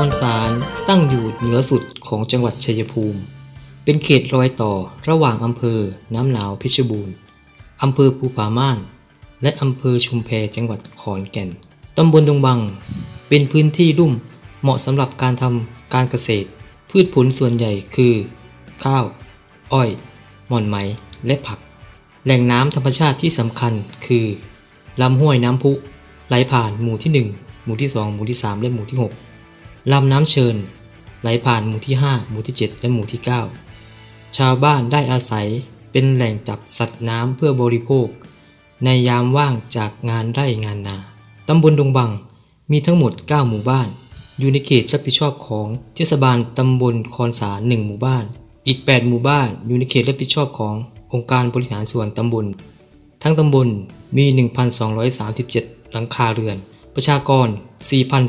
อนสารตั้งอยู่เหนือสุดของจังหวัดชัยภูมิ เป็นเขตรอยต่อระหว่างอำเภอน้ำหนาวเพชบูรณ์อำเภอภูผาม่าน และอำเภอชุมแพจังหวัดขอนแก่น ตำบลดงบัง เป็นพื้นที่ลุ่มเหมาะสำหรับการทำการเกษตร พืชผลส่วนใหญ่คือ ข้าว อ้อย หม่อนไหม และผัก แหล่งน้ำธรรมชาติที่สำคัญคือลำห้วยน้ำพุไหลผ่านหมู่ที่ 1 หมู่ที่ 2 หมู่ที่ 3 และหมู่ที่ 6 ลำน้ำเชิญ ไหลผ่านหมู่ที่ 5 หมู่ที่ 7 และหมู่ที่ 9 ชาวบ้านได้อาศัยเป็นแหล่งจับสัตว์น้ำเพื่อบริโภค ในยามว่างจากงานไร่งานนาตำบลดงบังมีทั้งหมด 9 หมู่บ้าน อยู่ในเขตรับผิดชอบของเทศบาลตำบลคอนสาร1หมู่บ้าน อีก 8 หมู่บ้านอยู่ในเขตรับผิดชอบขององค์การบริหารส่วนตำบล ทั้งตำบลมี 1,237 หลังคาเรือน ประชากร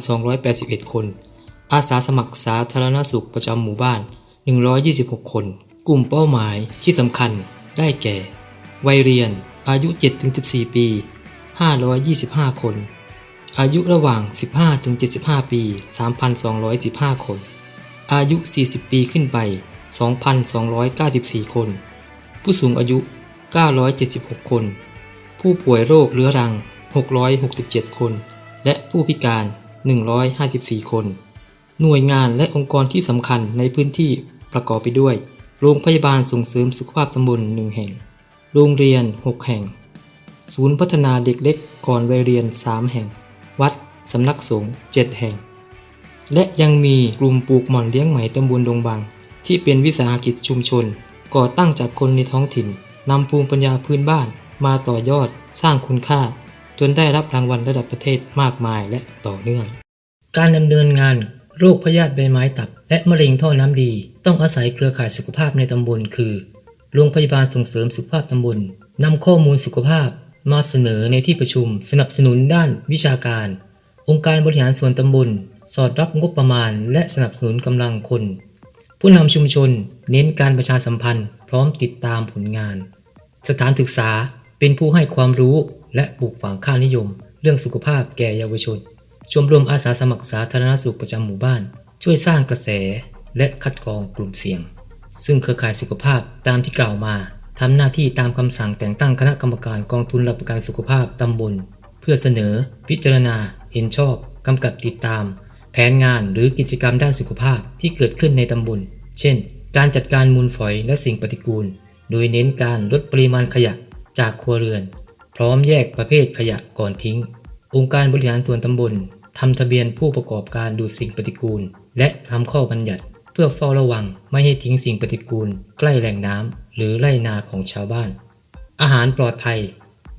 4,281 คน อาสาสมัครสาธารณสุขประจำหมู่บ้าน 126 คน กลุ่มเป้าหมายที่สำคัญได้แก่ วัยเรียน อายุ 7-14 ปี 525 คน อายุระหว่าง 15-75 ปี 3,215 คน อายุ 40 ปีขึ้นไป 2,294 คน ผู้สูงอายุ 976 คน ผู้ป่วยโรคเรื้อรัง 667 คน และผู้พิการ 154 คน หน่วยงานและองค์กรที่สำคัญในพื้นที่ประกอบไปด้วย โรงพยาบาลส่งเสริมสุขภาพตำบล1แห่ง โรงเรียน 6 แห่ง ศูนย์พัฒนาเด็กเล็กก่อนวัยเรียน 3 แห่ง วัดสำนักสงฆ์7แห่ง และยังมีกลุ่มปลูกหม่อนเลี้ยงไหมตำบลดงบัง ที่เป็นวิสาหกิจชุมชน ก่อตั้งจากคนในท้องถิ่นนำภูมิปัญญาพื้นบ้านมาต่อยอดสร้างคุณค่า จนได้รับรางวัลระดับประเทศมากมายและต่อเนื่อง การดำเนินงาน โรคพยาธิใบไม้ตับ และมะเร็งท่อน้ำดี ต้องอาศัยเครือข่ายสุขภาพในตำบล คือ โรงพยาบาลส่งเสริมสุขภาพตำบลนำข้อมูลสุขภาพ มาเสนอในที่ประชุม สนับสนุนด้านวิชาการ องค์การบริหารส่วนตำบล สอดรับงบประมาณ และสนับสนุนกำลังคน ผู้นำชุมชน เน้นการประชาสัมพันธ์ พร้อมติดตามผลงาน สถานศึกษาเป็นผู้ให้ความรู้และปลูกฝังค่านิยม เรื่องสุขภาพแก่เยาวชน ชมรมอาสาสมัครสาธารณสุขประจำหมู่บ้าน ช่วยสร้างกระแสและคัดกรองกลุ่มเสี่ยง ซึ่งเครือข่ายสุขภาพตามที่กล่าวมาทำหน้าที่ตามคำสั่งแต่งตั้งคณะกรรมการกองทุนหลักประกันสุขภาพตำบล เพื่อเสนอ พิจารณา เห็นชอบกำกับติดตาม แผนงานหรือกิจกรรมด้านสุขภาพที่เกิดขึ้นในตำบล เช่น การจัดการมูลฝอยและสิ่งปฏิกูล โดยเน้นการลดปริมาณขยะจากครัวเรือน พร้อมแยกประเภทขยะก่อนทิ้ง องค์การบริหารส่วนตำบล ทำทะเบียนผู้ประกอบการดูดสิ่งปฏิกูล และทำข้อบัญญัติ เพื่อเฝ้าระวังไม่ให้ทิ้งสิ่งปฏิกูล ใกล้แหล่งน้ำหรือไร่นาของชาวบ้าน อาหารปลอดภัย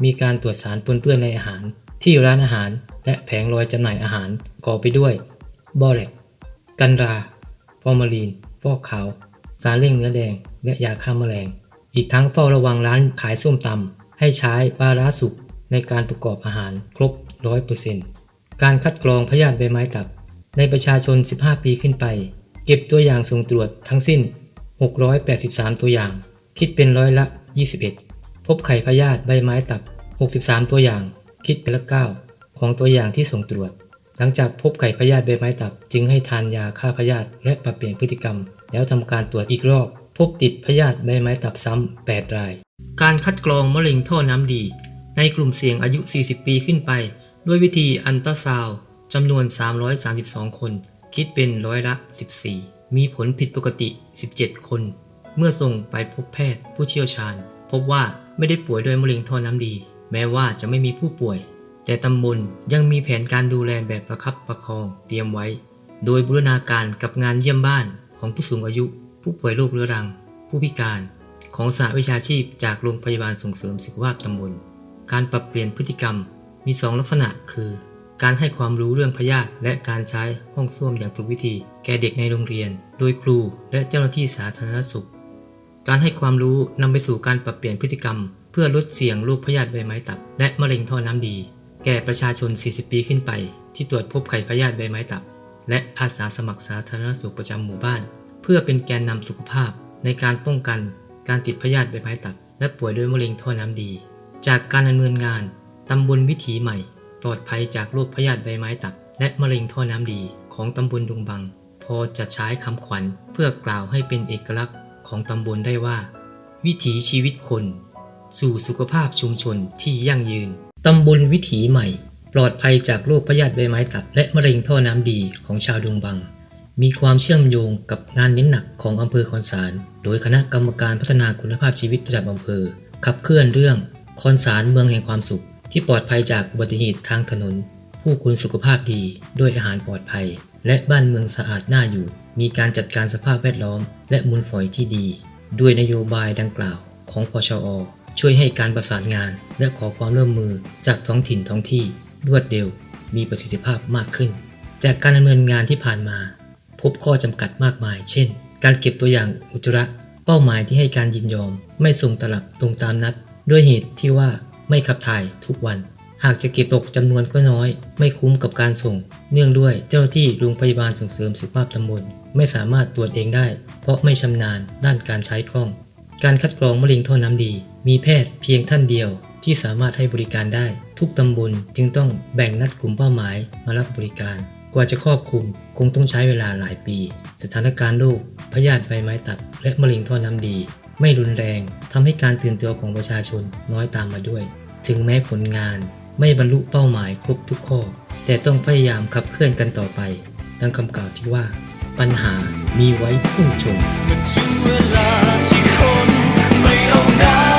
มีการตรวจสารปนเปื้อนในอาหาร ที่ร้านอาหาร และแผงลอยจำหน่ายอาหารก่อไปด้วยบอแลกกันรา ฟอร์มาลีน ฟอกขาว สารเร่งเนื้อแดง และยาฆ่าแมลง อีกทั้งเฝ้าระวังร้านขายส้มตำให้ใช้ปลาร้าสุกในการประกอบอาหารครบ 100% การคัดกรองพยาธิใบไม้ตับ ในประชาชน 15 ปีขึ้นไป เก็บตัวอย่างส่งตรวจทั้งสิ้น 683 ตัวอย่าง คิดเป็นร้อยละ 21 พบไข่พยาธิใบไม้ตับ 63 ตัวอย่าง คิดเป็นละ 9 ของตัวอย่างที่ส่งตรวจ หลังจากพบไข่พยาธิใบไม้ตับ จึงให้ทานยาฆ่าพยาธิและปรับเปลี่ยนพฤติกรรม แล้วทำการตรวจอีกรอบ พบติดพยาธิใบไม้ตับซ้ำ 8 ราย การคัดกรองมะเร็งท่อน้ำดี ในกลุ่มเสี่ยงอายุ 40 ปีขึ้นไป ด้วยวิธีอันตราซาว์จำนวน 332 คน คิดเป็นร้อยละ 14 มีผลผิดปกติ 17 คน เมื่อส่งไปพบแพทย์ผู้เชี่ยวชาญ พบว่าไม่ได้ป่วยด้วยมะเร็งท่อน้ำดี แม้ว่าจะไม่มีผู้ป่วย แต่ตำบลยังมีแผนการดูแลแบบประคับประคองเตรียมไว้ โดยบูรณาการกับงานเยี่ยมบ้านของผู้สูงอายุ ผู้ป่วยโรคเรื้อรัง ผู้พิการ ของสหวิชาชีพจากโรงพยาบาลส่งเสริมสุขภาพตำบล การปรับเปลี่ยนพฤติกรรม มี 2 ลักษณะคือ การให้ความรู้เรื่องพยาธิและการใช้ห้องส้วมอย่างถูกวิธี แก่เด็กในโรงเรียน โดยครูและเจ้าหน้าที่สาธารณสุข การให้ความรู้นำไปสู่การปรับเปลี่ยนพฤติกรรม เพื่อลดเสี่ยงโรคพยาธิใบไม้ตับ และมะเร็งท่อน้ำดี แก่ประชาชน 40 ปีขึ้นไป ที่ตรวจพบไข้พยาธิใบไม้ตับ และอาสาสมัครสาธารณสุขประจำหมู่บ้าน เพื่อเป็นแกนนำสุขภาพ ในการป้องกัน การติดพยาธิใบไม้ตับ และป่วยด้วยมะเร็งท่อน้ำดี จากการดำเนินงาน ตำบลวิถีใหม่ ปลอดภัยจากโรคพยาธิใบไม้ตับ และมะเร็งท่อน้ำดีของตำบลดุงบัง พอจะใช้คำขวัญเพื่อกล่าวให้เป็นเอกลักษณ์ของตำบลได้ว่า วิถีชีวิตคน สู่สุขภาพชุมชนที่ยั่งยืนตำบลวิถีใหม่ ปลอดภัยจากโรคพยาธิใบไม้ตับ และมะเร็งท่อน้ำดีของชาวดงบัง มีความเชื่อมโยงกับงานเน้นหนักของอำเภอคอนสาร โดยคณะกรรมการพัฒนาคุณภาพชีวิตระดับอำเภอ ขับเคลื่อนเรื่องคอนสารเมืองแห่งความสุข ที่ปลอดภัยจากอุบัติเหตุทางถนน ผู้คุณสุขภาพดีด้วยอาหารปลอดภัย และบ้านเมืองสะอาดน่าอยู่ มีการจัดการสภาพแวดล้อม และมูลฝอยที่ดี ด้วยนโยบายดังกล่าวของปชอ ช่วยให้การประสานงาน และขอความร่วมมือจากท้องถิ่นท้องที่รวดเร็ว มีประสิทธิภาพมากขึ้น จากการดำเนินงานที่ผ่านมา พบข้อจำกัดมากมาย เช่น การเก็บตัวอย่างอุจจาระเป้าหมายที่ให้การยินยอม ไม่ส่งตลับตรงตามนัด ด้วยเหตุที่ว่า ไม่ขับถ่ายทุกวัน หากจะเก็บตกจำนวนก็น้อย ไม่คุ้มกับการส่ง เนื่องด้วยเจ้าหน้าที่โรงพยาบาลส่งเสริมสุขภาพตำบลไม่สามารถตรวจเองได้ เพราะไม่ชำนาญด้านการใช้กล้อง การคัดกรองมะเร็งท่อน้ำดี มีแพทย์เพียงท่านเดียวที่สามารถให้บริการได้ ทุกตำบลจึงต้องแบ่งนัดกลุ่มเป้าหมายมารับบริการ กว่าจะครอบคลุมคงต้องใช้เวลาหลายปี สถานการณ์โรคพยาธิใบไม้ตับและมะเร็งท่อน้ำดี ไม่รุนแรงทำให้การตื่นตัวของประชาชนน้อยตามมาด้วย ถึงแม้ผลงานไม่บรรลุเป้าหมายครบทุกข้อ แต่ต้องพยายามขับเคลื่อนกันต่อไป ดังคำกล่าวที่ว่า ปัญหามีไว้ผู้ชมมันถึงเวลาที่คนไม่เอานา